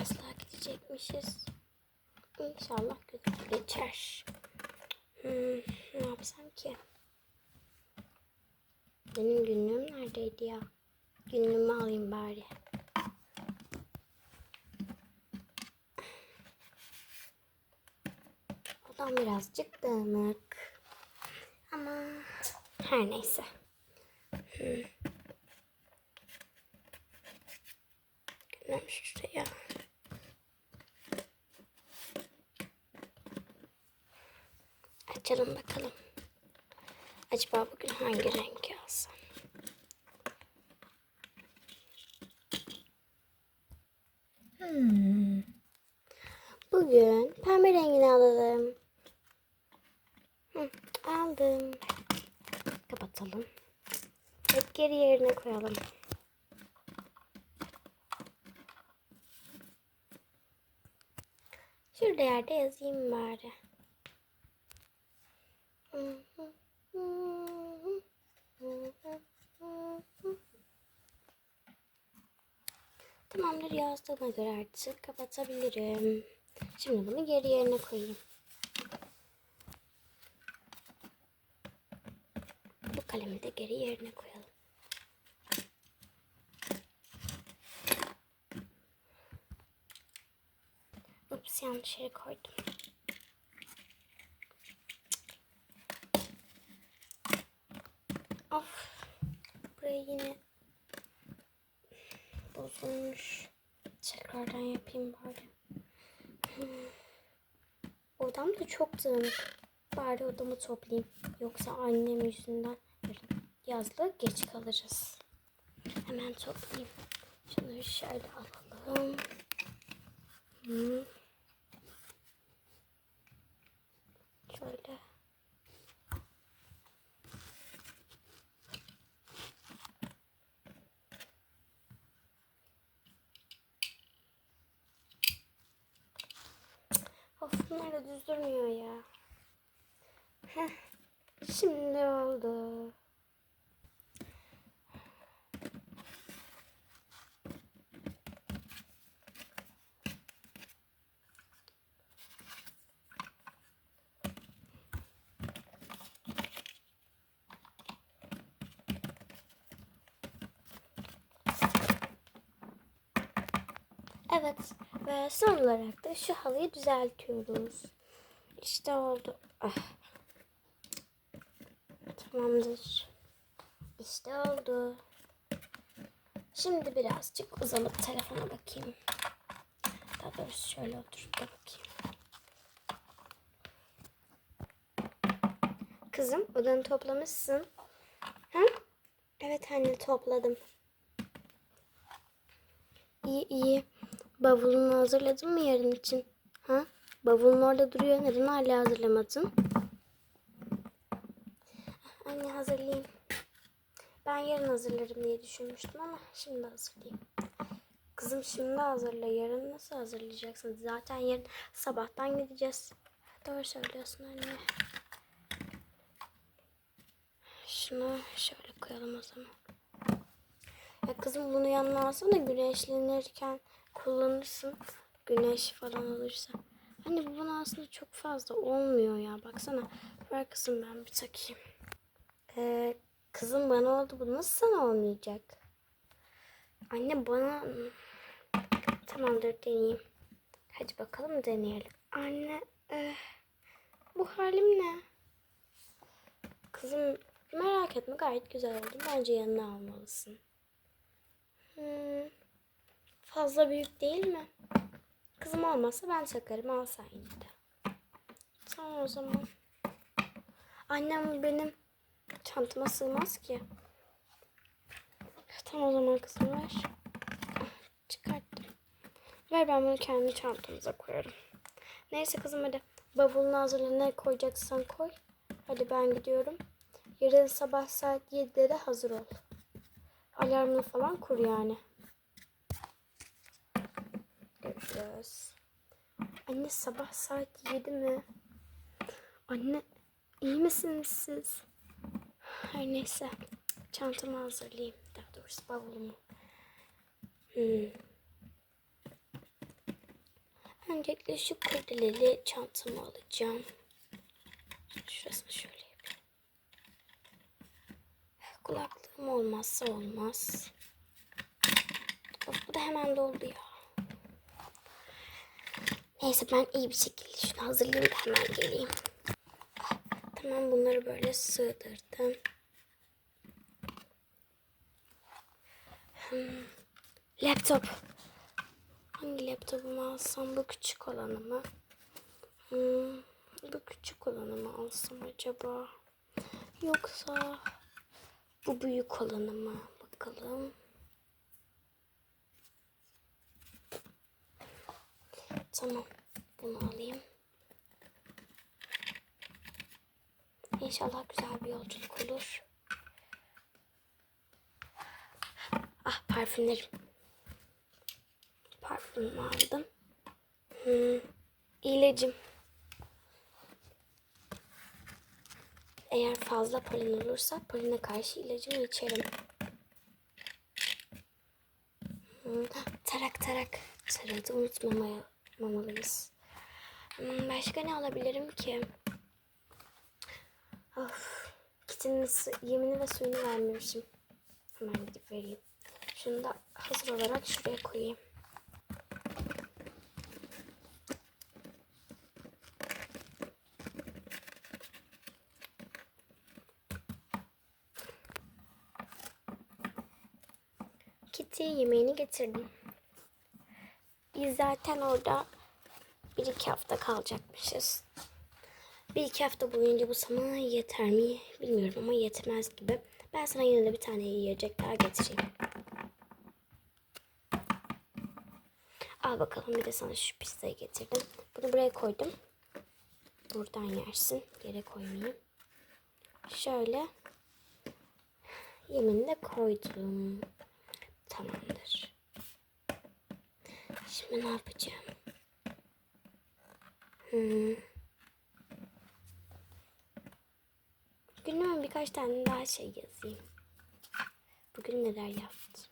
Nazlığa gidecekmişiz. İnşallah güzel geçer. Hmm, ne yapsam ki? Benim günlüğüm neredeydi ya? Günlüğümü alayım bari. Odam birazcık dağınık. Ama her neyse. Hmm. Günlüğüm şuraya. Açalım bakalım. Acaba bugün hangi renk alsam? Hmm. Bugün pembe rengini alalım. Hı, aldım. Kapatalım. Hep geri yerine koyalım. Şurada yerde yazayım bari. Tamamdır yazdığıma göre artık kapatabilirim. Şimdi bunu geri yerine koyayım. Bu kalemi de geri yerine koyalım. Ups yanlış yere koydum. Of. Buraya yine bozulmuş. Tekrardan yapayım bari. Hmm. Odam da çok dağınık. Bari odamı toplayayım. Yoksa annem yüzünden yazlığı geç kalırız. Hemen toplayayım. Şunu şöyle alalım. Hmm. Şöyle. Of bunlar da düz durmuyor ya. Heh, şimdi oldu. Evet ve son olarak da şu halıyı düzeltiyoruz. İşte oldu. Ah. Tamamdır. İşte oldu. Şimdi birazcık uzanıp telefona bakayım. Daha doğrusu şöyle oturup da bakayım. Kızım odanı toplamışsın. Ha? Evet anne topladım. İyi iyi. Bavulunu hazırladın mı yarın için? Ha? Bavulun orada duruyor. Neden hala hazırlamadın? Anne hazırlayayım. Ben yarın hazırlarım diye düşünmüştüm ama şimdi hazırlayayım. Kızım şimdi hazırla. Yarın nasıl hazırlayacaksın? Zaten yarın sabahtan gideceğiz. Doğru söylüyorsun anne. Şunu şöyle koyalım o zaman. Ya kızım bunu yanına alsana güneşlenirken kullanırsın. Güneş falan olursa. Hani bu bana aslında çok fazla olmuyor ya. Baksana. Ver kızım ben bir takayım. Ee, kızım bana oldu. Bu nasıl sana olmayacak? Anne bana... Tamamdır deneyeyim. Hadi bakalım deneyelim. Anne eh, bu halim ne? Kızım merak etme gayet güzel oldu. Bence yanına almalısın. Hmm, fazla büyük değil mi? Kızım olmazsa ben takarım. Al sen yine de. Tamam o zaman. Annem benim çantama sığmaz ki. Tamam o zaman kızım ver. Çıkarttım. Ver ben bunu kendi çantamıza koyarım. Neyse kızım hadi. Bavulunu hazırla ne koyacaksan koy. Hadi ben gidiyorum. Yarın sabah saat 7'de de hazır ol. Alarmını falan kur yani. Görüşürüz. Anne sabah saat 7 mi? Anne iyi misiniz siz? Her neyse. Çantamı hazırlayayım. Daha doğrusu bavulumu. Hmm. Öncelikle şu kurdeleli çantamı alacağım. Şurasını şöyle yapayım. Kulaklığım olmazsa olmaz. Bu da hemen doldu ya. Neyse ben iyi bir şekilde şunu hazırlayayım da hemen geleyim. Tamam bunları böyle sığdırdım. Hmm, Laptop. Hangi laptopumu alsam bu küçük olanı mı? Hmm, bu küçük olanı mı alsam acaba? Yoksa bu büyük olanı mı? Bakalım. Tamam. Bunu alayım. İnşallah güzel bir yolculuk olur. Ah parfümlerim. Parfümümü aldım. Hmm, ilacım. Eğer fazla polen olursa polene karşı ilacımı içerim. Hmm, tarak tarak. Tarağı da unutmamalıyız. Hmm, başka ne alabilirim ki? Of. Kitinin yemini ve suyunu vermemişim. Hemen gidip vereyim. Şunu da hazır olarak şuraya koyayım. Kitty yemeğini getirdim. Biz zaten orada bir iki hafta kalacakmışız. Bir iki hafta boyunca bu sana yeter mi bilmiyorum ama yetmez gibi. Ben sana yine de bir tane yiyecek daha getireyim. Al bakalım bir de sana şu pizzayı getirdim. Bunu buraya koydum. Buradan yersin. Yere koymayayım. Şöyle. Yemini de koydum. Tamamdır. Şimdi ne yapacağım? Hmm. Günlüğüme birkaç tane daha şey yazayım. Bugün neler yaptım?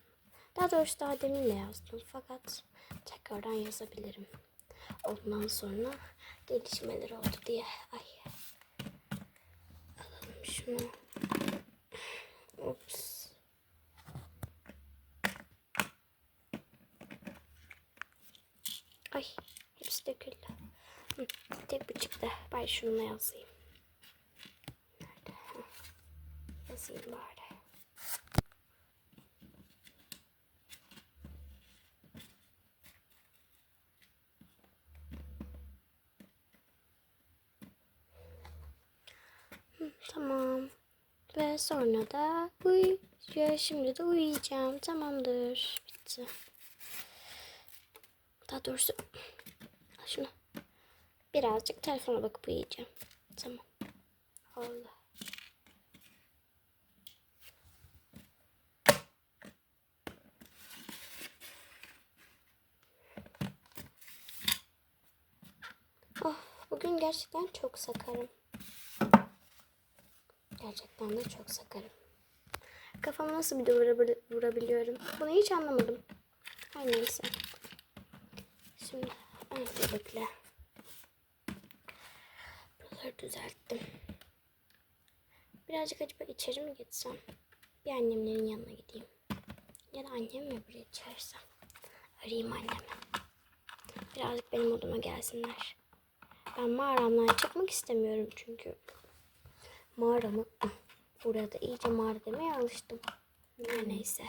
Daha doğrusu daha demin de yazdım fakat tekrardan yazabilirim. Ondan sonra gelişmeler oldu diye. Ay. Alalım şunu. Ups. Ay hepsi döküldü. Hı, tek bir çıktı. Ben şununla yazayım. Nerede? Yazayım bari. Hı, Tamam. Ve sonra da uy şimdi de uyuyacağım. Tamamdır. Bitti. Daha doğrusu şunu. Birazcık telefona bakıp uyuyacağım. Tamam. Allah. Oh, bugün gerçekten çok sakarım. Gerçekten de çok sakarım. Kafamı nasıl bir vurabil- vurabiliyorum? Bunu hiç anlamadım. Her neyse. Şimdi öncelikle buraları düzelttim. Birazcık acaba içeri mi gitsem? Bir annemlerin yanına gideyim. Ya da annem mi buraya çağırsam? Arayayım annemi. Birazcık benim odama gelsinler. Ben mağaramdan çıkmak istemiyorum çünkü. Mağaramı burada iyice mağara demeye alıştım. Her neyse.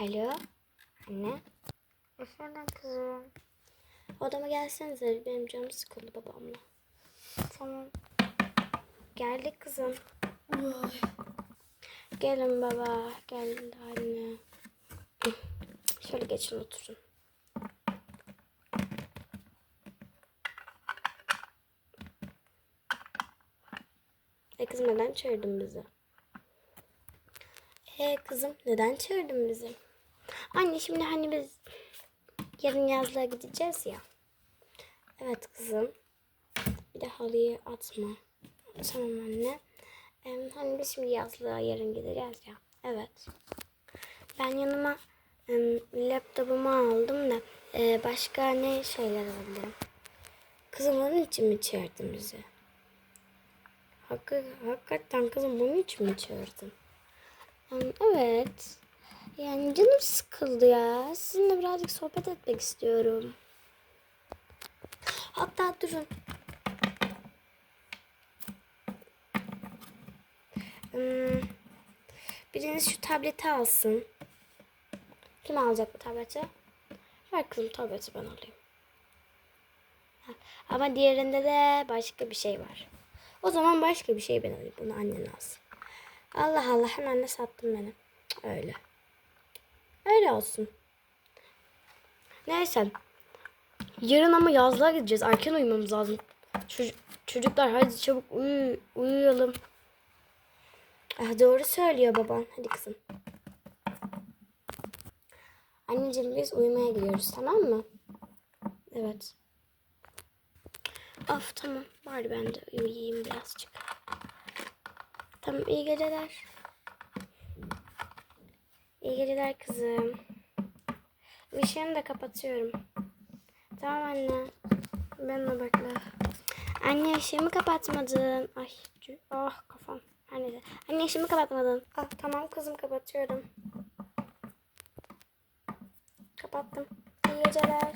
Alo. Anne. Efendim kızım. Odama gelsenize. Benim canım sıkıldı babamla. Tamam. Geldik kızım. Gelin baba. Gelin anne. Şöyle geçin oturun. E kızım neden çağırdın bizi? E kızım neden çağırdın bizi? Anne şimdi hani biz yarın yazlığa gideceğiz ya. Evet kızım. Bir de halıyı atma. Tamam anne. Em, hani biz şimdi yazlığa yarın gideceğiz ya. Evet. Ben yanıma em, laptopumu aldım da e, başka ne şeyler alabilirim? Kızım onun için mi çağırdın bizi? Hakkı, hakikaten kızım bunun için mi çağırdın? Evet. Yani canım sıkıldı ya. Sizinle birazcık sohbet etmek istiyorum. Hatta durun. Hmm, biriniz şu tableti alsın. Kim alacak bu tableti? Ver kızım tableti ben alayım. Ama diğerinde de başka bir şey var. O zaman başka bir şey ben alayım. Bunu annen alsın. Allah Allah hemen de sattın beni. Öyle. Öyle olsun. Neyse. Yarın ama yazlığa gideceğiz. Erken uyumamız lazım. Çocuk- çocuklar hadi çabuk uyu, uyuyalım. Ah, doğru söylüyor baban. Hadi kızım. Anneciğim biz uyumaya gidiyoruz tamam mı? Evet. Of tamam. Bari ben de uyuyayım birazcık. Tamam iyi geceler. İyi geceler kızım. Işığını da kapatıyorum. Tamam anne. Ben de bekle. Anne ışığımı kapatmadın. Ay ah kafam. Her neyse. Anne ışığımı kapatmadın. Ah tamam kızım kapatıyorum. Kapattım. İyi geceler.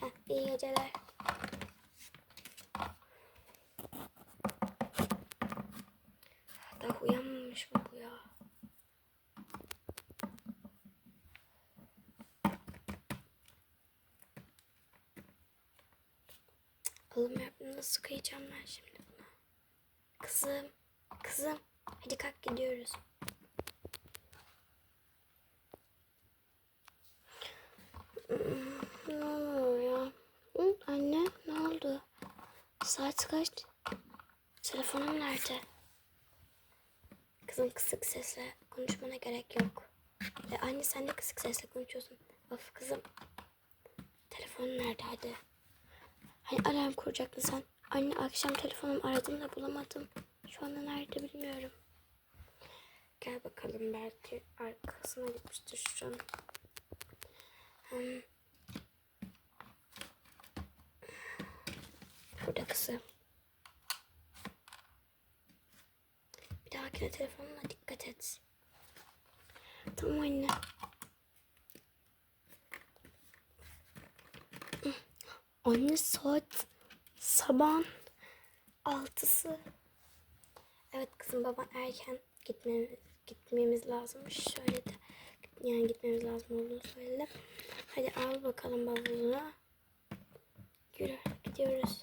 Heh, iyi geceler. Daha uyanmamış mı bu ya? Oğlum nasıl kıyacağım ben şimdi buna? Kızım, kızım. Hadi kalk gidiyoruz. Hmm, Ne oluyor ya? Anne ne oldu? Saat kaç? Telefonum nerede? Kızım kısık sesle konuşmana gerek yok. E, anne sen de kısık sesle konuşuyorsun. Of kızım. Telefonun nerede hadi? Hani alarm kuracaktın sen. Anne akşam telefonumu aradım da bulamadım. Şu anda nerede bilmiyorum. Gel bakalım belki arkasına gitmiştir şu an. Hmm. Burada kızım. Bir dahakine telefonuna dikkat et. Tamam anne. Anne saat sabahın altısı. Evet kızım baban erken gitme, gitmemiz lazımmış. Şöyle de yani gitmemiz lazım olduğunu söyledi. Hadi al bakalım bavulunu. Yürü gidiyoruz.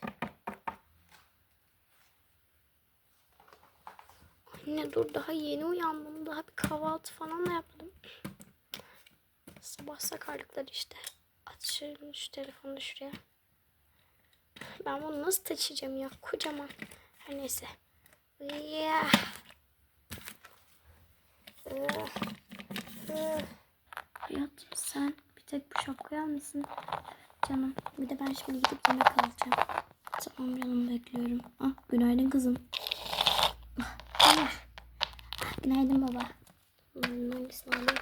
Anne dur daha yeni uyandım. Daha bir kahvaltı falan da yapmadım. Sabah sakarlıklar işte. Açıyorum şu telefonu şuraya. Ben bunu nasıl taşıyacağım ya? Kocaman. Her neyse. Yeah. Ih. Hayatım sen bir tek bu şapkayı almışsın. Canım bir de ben şimdi gidip yemek alacağım. Tamam canım bekliyorum. Ah günaydın kızım. Ah, ah. Ah, günaydın baba. Hmm, hangisini alayım?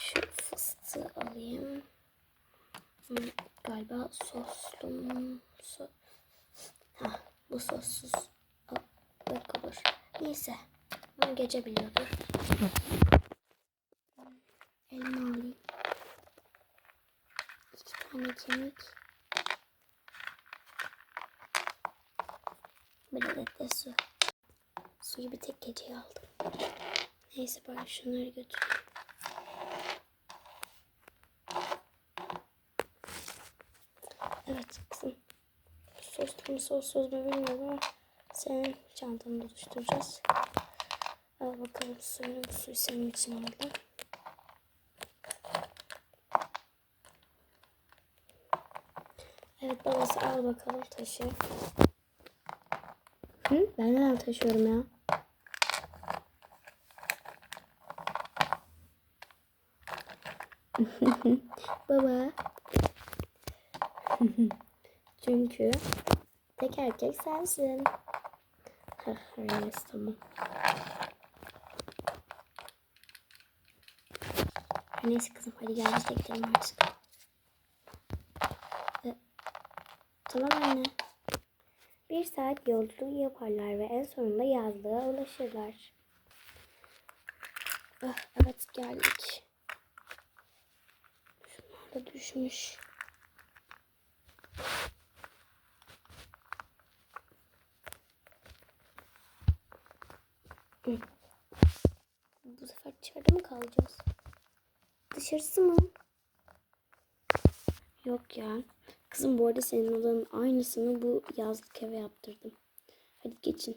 Şu fıstığı alayım. Hmm, galiba soslu mu? So ha, bu sossuz. Al, Bak olur. Neyse. Bunu gece biliyordur. Elma alayım. İki tane kemik. Bir adet de su. Suyu bir tek geceye aldım. Neyse bari şunları götüreyim. Evet kızım. Mu sossuz mu bilmiyorum ama senin çantanı oluşturacağız. Al bakalım suyunu. Bu suyu senin için aldım. Evet babası al bakalım taşı. Hı? Ben neden taşıyorum ya? Baba. Çünkü tek erkek sensin. Heh, neyse tamam. Neyse kızım hadi gel biz de gidelim artık. E, tamam anne. Bir saat yolculuğu yaparlar ve en sonunda yazlığa ulaşırlar. Ah, evet geldik. Şunlar da düşmüş. Bu sefer dışarıda mı kalacağız? Dışarısı mı? Yok ya. Kızım bu arada senin odanın aynısını bu yazlık eve yaptırdım. Hadi geçin.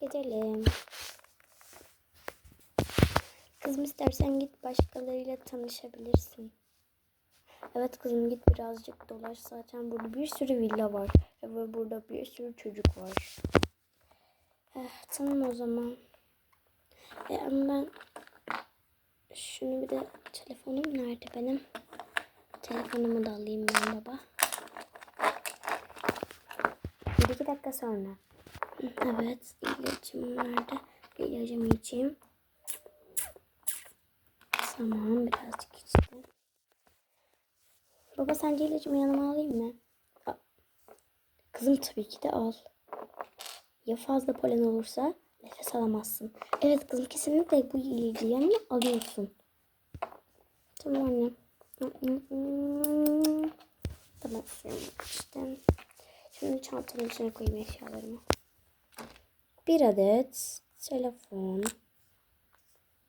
Gidelim. Kızım istersen git başkalarıyla tanışabilirsin. Evet kızım git birazcık dolaş. Zaten burada bir sürü villa var. Ve burada bir sürü çocuk var. Eh, tamam o zaman. E, ama ben şunu bir de telefonum nerede benim? Telefonumu da alayım ben baba. Bir iki dakika sonra. Evet ilacım nerede? İlacımı içeyim. Tamam birazcık içtim. Baba sence ilacımı yanıma alayım mı? Kızım tabii ki de al. Ya fazla polen olursa nefes alamazsın. Evet kızım kesinlikle bu ilacı yanına alıyorsun. Tamam anne. Tamam suyumu içtim. Şimdi çantamın içine koyayım eşyalarımı. Bir adet telefon.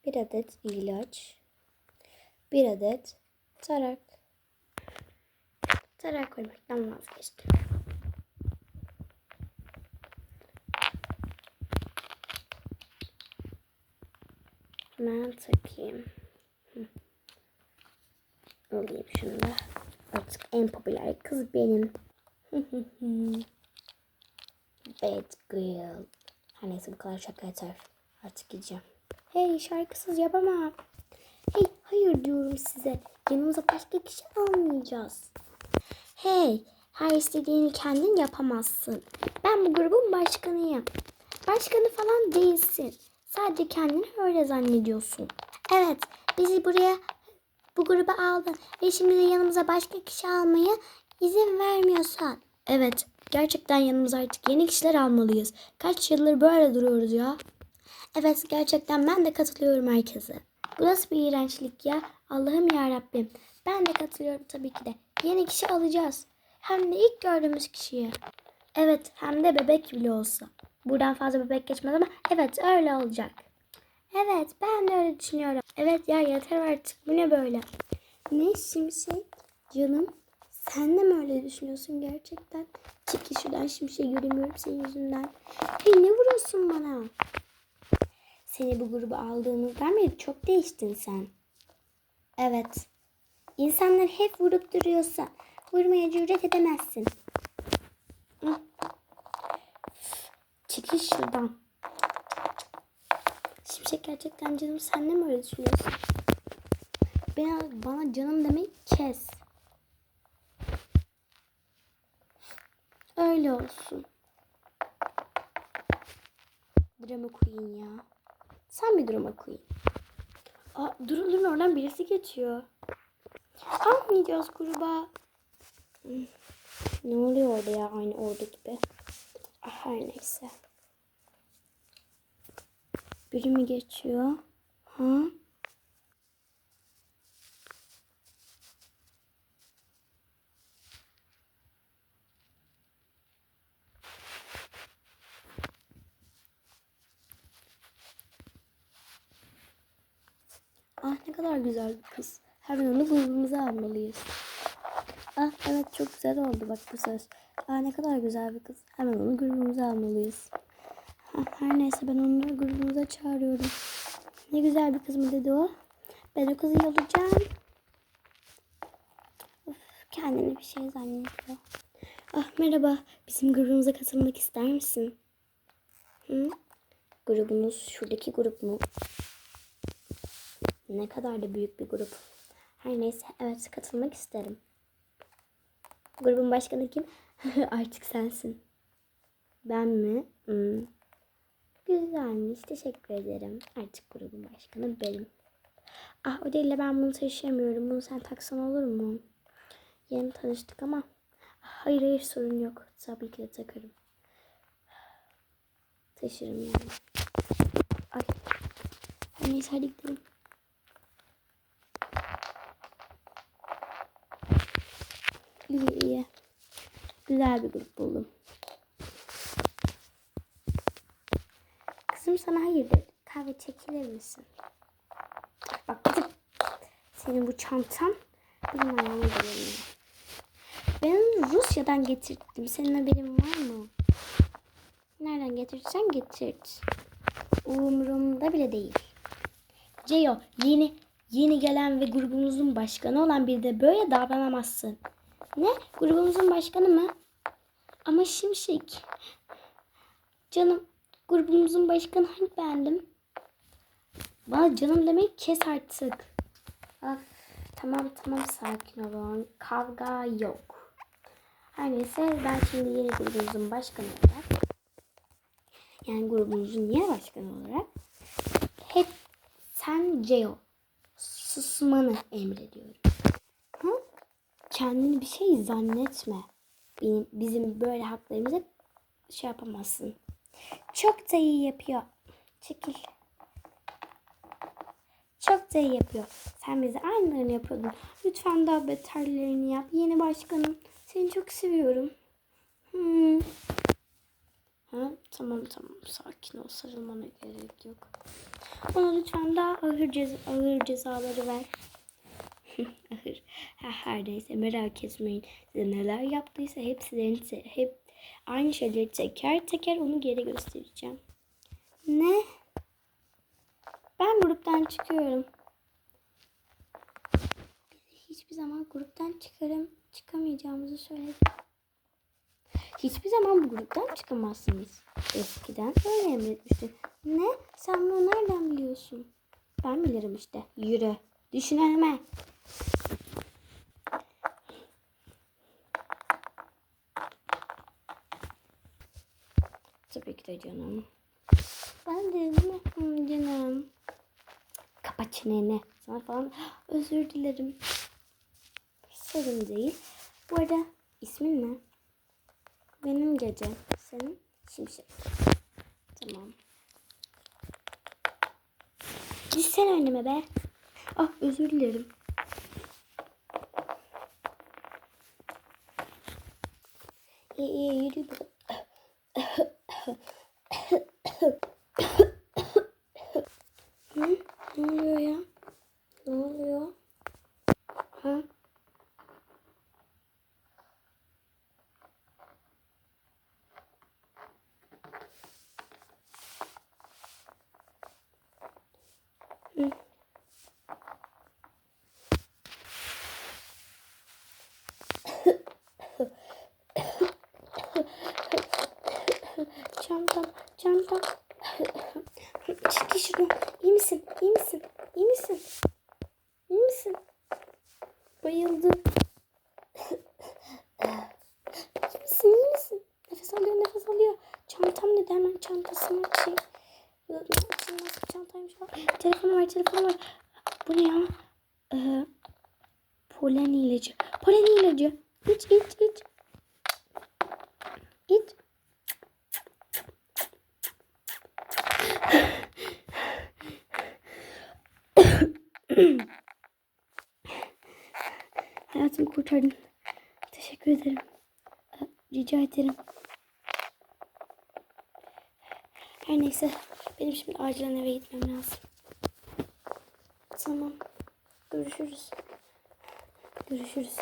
Bir adet ilaç. Bir adet tarak. Tarak koymaktan vazgeçtim. Hemen takayım. Hı. Alayım şunu da. Artık en popüler kız benim. Bad girl. Her neyse bu kadar şaka yeter. Artık gideceğim. Hey şarkısız yapamam. Hey hayır diyorum size. Yanımıza başka kişi almayacağız. Hey her istediğini kendin yapamazsın. Ben bu grubun başkanıyım. Başkanı falan değilsin. Sadece kendini öyle zannediyorsun. Evet bizi buraya bu gruba aldın ve şimdi de yanımıza başka kişi almaya izin vermiyorsan. Evet gerçekten yanımıza artık yeni kişiler almalıyız. Kaç yıldır böyle duruyoruz ya. Evet gerçekten ben de katılıyorum herkese. Bu nasıl bir iğrençlik ya? Allah'ım ya Rabbim. Ben de katılıyorum tabii ki de. Yeni kişi alacağız. Hem de ilk gördüğümüz kişiye. Evet hem de bebek bile olsa. Buradan fazla bebek geçmez ama evet öyle olacak. Evet ben de öyle düşünüyorum. Evet ya yeter artık. Bu ne böyle? Ne şimşek? Canım sen de mi öyle düşünüyorsun gerçekten? Çekil şuradan şimşeği göremiyorum senin yüzünden. Hey ne vuruyorsun bana? Seni bu gruba aldığımızdan beri çok değiştin sen. Evet. İnsanlar hep vurup duruyorsa vurmaya cüret edemezsin. Çekil şuradan. Şimşek gerçekten canım sen de mi öyle düşünüyorsun? Bana, bana canım demeyi kes. Öyle olsun. Drama queen ya. Sen bir drama queen. Aa, durun durun oradan birisi geçiyor. Almayacağız gruba. Hmm. Ne oluyor orada ya aynı orada gibi. Ah, Her neyse. Biri mi geçiyor? Ha? Ah ne kadar güzel bir kız. Hemen onu grubumuza almalıyız. Ah evet çok güzel oldu bak bu söz. Ah ne kadar güzel bir kız. Hemen onu grubumuza almalıyız. Ah, her neyse ben onu grubumuza çağırıyorum. Ne güzel bir kız mı dedi o. Ben o kızı yollayacağım. Of, kendini bir şey zannediyor. Ah merhaba. Bizim grubumuza katılmak ister misin? Hı? Grubunuz şuradaki grup mu? Ne kadar da büyük bir grup. Her neyse evet katılmak isterim. Grubun başkanı kim? Artık sensin. Ben mi? Hmm. Güzelmiş. Teşekkür ederim. Artık grubun başkanı benim. Ah o değil de ben bunu taşıyamıyorum. Bunu sen taksan olur mu? Yeni tanıştık ama. Hayır hayır sorun yok. Tabii ki de takarım. Taşırım yani. Ay. Neyse hadi gidelim. İyi iyi. Güzel bir grup buldum. Kızım sana hayır dedim. Kahve çekilir misin? Bak kızım. Senin bu çantan benim ayağıma geliyor. Ben Rusya'dan getirdim. Senin haberin var mı? Nereden getirirsen getirt. Umurumda bile değil. Ceyo yeni yeni gelen ve grubumuzun başkanı olan bir de böyle davranamazsın. Ne? Grubumuzun başkanı mı? Ama şimşek. Canım grubumuzun başkanı hani bendim? Bana canım demek kes artık. Of, tamam tamam sakin olun. Kavga yok. Her neyse ben şimdi yeni grubumuzun başkanı olarak yani grubumuzun yeni başkanı olarak hep sen Ceo susmanı emrediyorum. Kendini bir şey zannetme. Benim, bizim böyle haklarımıza şey yapamazsın. Çok da iyi yapıyor. Çekil. Çok da iyi yapıyor. Sen bize aynılarını yapıyordun. Lütfen daha beterlerini yap. Yeni başkanım. Seni çok seviyorum. Hmm. Ha, tamam tamam sakin ol sarılmana gerek yok. Ona lütfen daha ağır, ceza, ağır cezaları ver. Ağır. Ha, her neyse merak etmeyin. Size neler yaptıysa hepsilerini te- hep aynı şeyleri teker teker onu geri göstereceğim. Ne? Ben gruptan çıkıyorum. Hiçbir zaman gruptan çıkarım çıkamayacağımızı söyledi. Hiçbir zaman bu gruptan çıkamazsınız. Eskiden öyle emretmişti. Ne? Sen bunu nereden biliyorsun? Ben bilirim işte. Yürü. Düşünelme. De canım. Ben de hı, canım. Kapat çeneni. Sana falan özür dilerim. Sorun değil. Bu arada ismin ne? Benim gece. Senin şimşek. Tamam. Gitsene önüme be. Ah özür dilerim. İyi iyi yürü bakalım. Hı? Ne oluyor ya? Ne oluyor? Ha? Hı. Çantam, çantam. Şuradan. İyi misin? İyi misin? İyi misin? İyi misin? Bayıldı. İyi misin? İyi misin? Nefes alıyor, nefes alıyor. Çantam ne hemen çantasını açayım. Nasıl bir çantaymış o? Telefonu var, telefonu var. Bu ne ya? Ee, polen ilacı. Polen ilacı. İç, iç, iç. İç. Hayatımı kurtardın. Teşekkür ederim. Ee, Rica ederim. Her neyse. Benim şimdi acilen eve gitmem lazım. Tamam. Görüşürüz. Görüşürüz.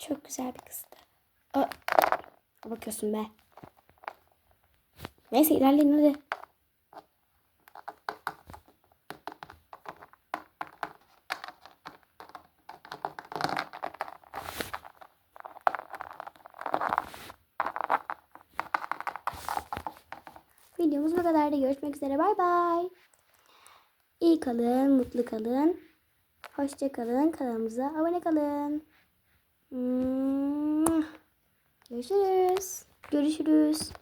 Çok güzel bir kızdı. Aa, bakıyorsun be. Neyse ilerleyin hadi. Videomuz bu kadar da görüşmek üzere. Bay bay. İyi kalın, mutlu kalın. Hoşça kalın. Kanalımıza abone kalın. Görüşürüz. Görüşürüz.